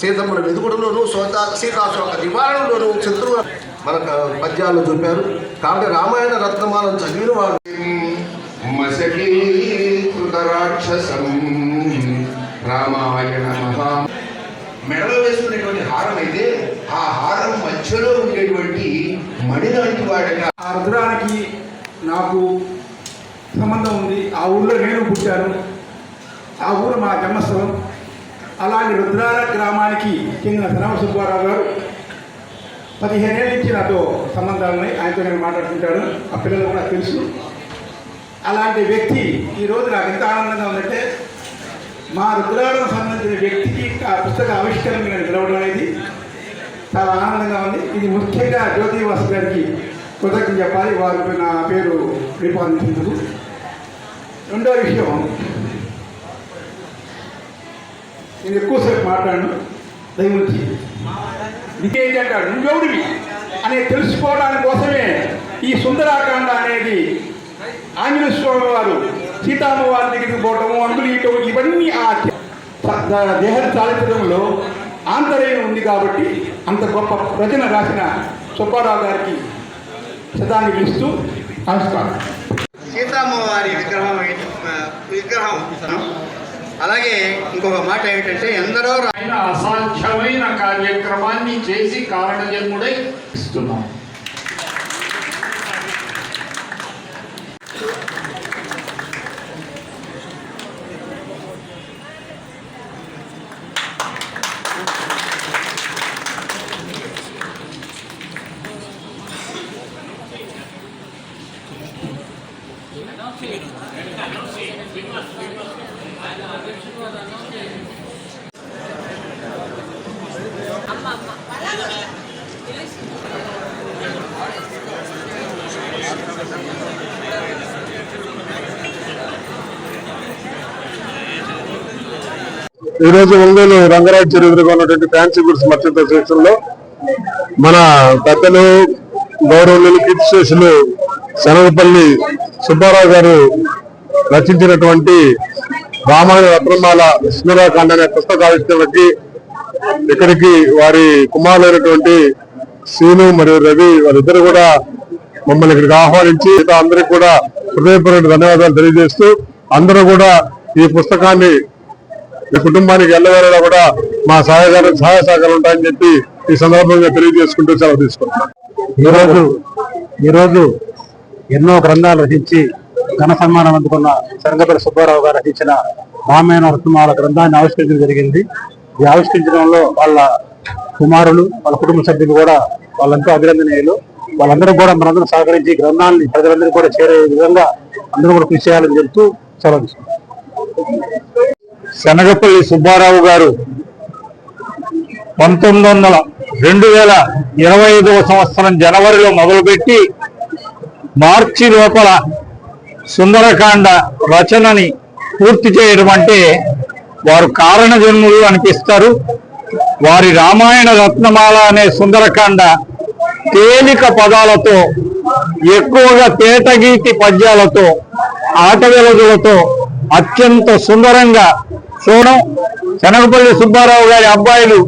సీతమ్మల వెదుగుడులోను సోత సీతాశోక నివారణలోను శత్రువు మన పద్యాలు చూపారు. కాబట్టి రామాయణ రత్నమాలను చదివిన వాడు రామాయణ మహా మెడలో వేసుకునేటువంటి హారం అయితే ఆ హారం మధ్యలో ఉండేటువంటి మణి లాంటి వాడిగా ఆ రుద్రానికి నాకు సంబంధం ఉంది. ఆ ఊళ్ళో నేను పుట్టాను. ఆ ఊరు మా జన్మస్థలం. అలాంటి రుద్రాల గ్రామానికి చెందిన ధనమ సుబ్బారావు గారు పదిహేనేళ్ళ నుంచి నాతో సంబంధాలు ఉన్నాయి. ఆయనతో నేను మాట్లాడుతుంటాను. ఆ పిల్లలు కూడా తెలుసు. అలాంటి వ్యక్తి ఈరోజు నాకు ఎంత ఆనందంగా ఉందంటే మా రుద్రాలకు సంబంధించిన వ్యక్తికి ఆ పుస్తక ఆవిష్కరణ నేను పిలవడం అనేది చాలా ఆనందంగా ఉంది. ఇది ముఖ్యంగా జ్యోతివాసు గారికి కృతజ్ఞత చెప్పాలి. వారు నా పేరు రిపాదించినందుకు రెండో విషయం నేను ఎక్కువసేపు మాట్లాడను దయవుంచి. నీకేంటి అంటాడు నువ్వెవడివి? అనే తెలుసుకోవడానికి కోసమే ఈ సుందరాకాండ అనేది ఆంజనేయ స్వామి వారు సీతామ్మ వారి దగ్గరికి పోవటము అందులో ఇటు ఇవన్నీ ఆ దేహ చారిత్రంలో ఆంతర్యం ఉంది కాబట్టి అంత గొప్ప రచన రాసిన సుబ్బారావు గారికి శతాన్ని ఇస్తూ నమస్కారం. సీతామ్మవారి విగ్రహం విగ్రహం అలాగే ఇంకొక మాట ఏమిటంటే ఎందరో అసాధ్యమైన కార్యక్రమాన్ని చేసి కారణజన్ముడై ఇస్తున్నాం ఈ రోజు ఒంగోలు రంగరాజు చెరువు ఎదురుగా ఉన్నటువంటి ఫ్యాన్సీ గుడ్స్ మర్చెంట్ అసోసియేషన్లో మన పెద్దలు గౌరవనీయులు కీర్తి శేషులు శనగపల్లి సుబ్బారావు గారు రచించినటువంటి రామాయణ రత్నమాల సుందరాకాండ అనే పుస్తక ఇక్కడికి వారి కుమారులైనటువంటి శ్రీను మరియు రవి వారిద్దరు కూడా మమ్మల్ని ఇక్కడికి ఆహ్వానించి అందరికి కూడా హృదయపూర్వక ధన్యవాదాలు తెలియజేస్తూ అందరూ కూడా ఈ పుస్తకాన్ని ఈ కుటుంబానికి ఎల్లవేళలా కూడా మా సహాయకార సహాయ సహకారం ఉంటాయని చెప్పి ఈ సందర్భంగా తెలియజేసుకుంటూ సెలవు తీసుకుంటున్నాం. ఈరోజు ఈరోజు ఎన్నో గ్రంథాలు రచించి ఘన సన్మానం అందుకున్న శరంగపల్లి సుబ్బారావు గారు రచించిన రామాయణ రత్నమాల గ్రంథాన్ని ఆవిష్కరించడం జరిగింది. ఈ ఆవిష్కరించడంలో వాళ్ళ కుమారులు వాళ్ళ కుటుంబ సభ్యులు కూడా వాళ్ళంతా అభినందనీయులు. వాళ్ళందరూ కూడా మనందరం సహకరించి గ్రంథాలని ప్రజలందరూ కూడా చేరే విధంగా అందరూ కూడా కృషి చేయాలని చెప్తూ సెలవు శనగపల్లి సుబ్బారావు గారు పంతొమ్మిది వందల రెండు వేల ఇరవై ఐదవ సంవత్సరం జనవరిలో మొదలుపెట్టి మార్చి లోపల సుందరకాండ రచనని పూర్తి చేయడం అంటే వారు కారణ జన్ములు అనిపిస్తారు. వారి రామాయణ రత్నమాల అనే సుందరకాండ తేలిక పదాలతో ఎక్కువగా తేటగీతి పద్యాలతో ఆట అత్యంత సుందరంగా చూడడం శనగపల్లి సుబ్బారావు గారి అబ్బాయిలు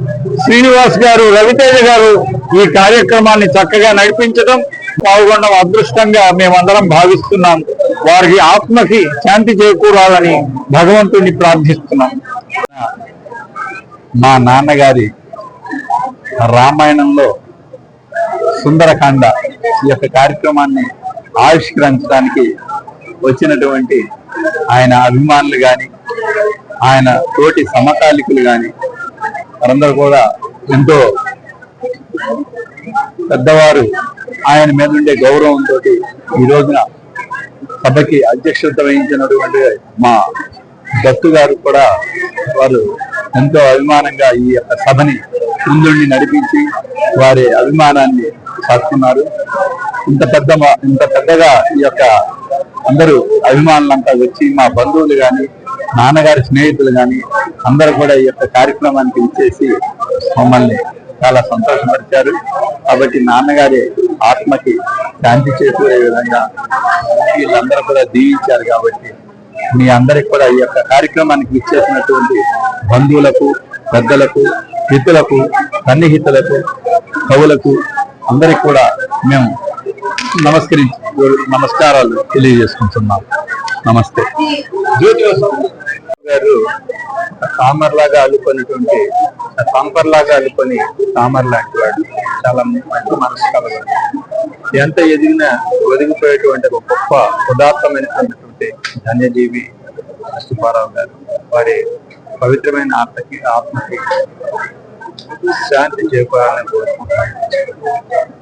శ్రీనివాస్ గారు రవితేజ గారు ఈ కార్యక్రమాన్ని చక్కగా నడిపించడం పాల్గొనడం అదృష్టంగా మేమందరం భావిస్తున్నాం. వారికి ఆత్మకి శాంతి చేకూరాలని భగవంతుని ప్రార్థిస్తున్నాం. మా నాన్నగారి రామాయణంలో సుందరకాండ ఈ యొక్క కార్యక్రమాన్ని ఆవిష్కరించడానికి వచ్చినటువంటి ఆయన అభిమానులు కానీ ఆయన తోటి సమకాలికులు కానీ వారందరూ కూడా ఎంతో పెద్దవారు ఆయన మీద ఉండే గౌరవంతో ఈ రోజున సభకి అధ్యక్షత వహించినటువంటి మా దత్తు గారు కూడా వారు ఎంతో అభిమానంగా ఈ యొక్క సభని ముందుండి నడిపించి వారి అభిమానాన్ని చాటుకున్నారు ఇంత పెద్ద ఇంత పెద్దగా ఈ యొక్క అందరూ అభిమానులంతా వచ్చి మా బంధువులు కానీ నాన్నగారి స్నేహితులు కానీ అందరూ కూడా ఈ యొక్క కార్యక్రమానికి ఇచ్చేసి మమ్మల్ని చాలా సంతోషపరిచారు. కాబట్టి నాన్నగారి ఆత్మకి శాంతి చేకూరే విధంగా వీళ్ళందరూ కూడా దీవించారు కాబట్టి మీ అందరికి కూడా ఈ యొక్క కార్యక్రమానికి ఇచ్చేసినటువంటి బంధువులకు పెద్దలకు హితులకు సన్నిహితులకు కవులకు అందరికి కూడా మేము నమస్కరించి నమస్కారాలు తెలియజేసుకుంటున్నాం. నమస్తే. గారు తామర్లాగా అల్లుకున్నటువంటి తాంపర్లాగా అల్లుకొని తామర్ లాంటి వాడు చాలా మంచి మనసు కలవాడు. ఎంత ఎదిగినా ఒదిగిపోయేటువంటి ఒక గొప్ప ఉదాత్తమైనటువంటి ధన్యజీవి సుబ్బారావు గారు. వారి పవిత్రమైన ఆత్మకి ఆత్మకి శాంతి చేకూరాలని కోరుకుంటున్నాను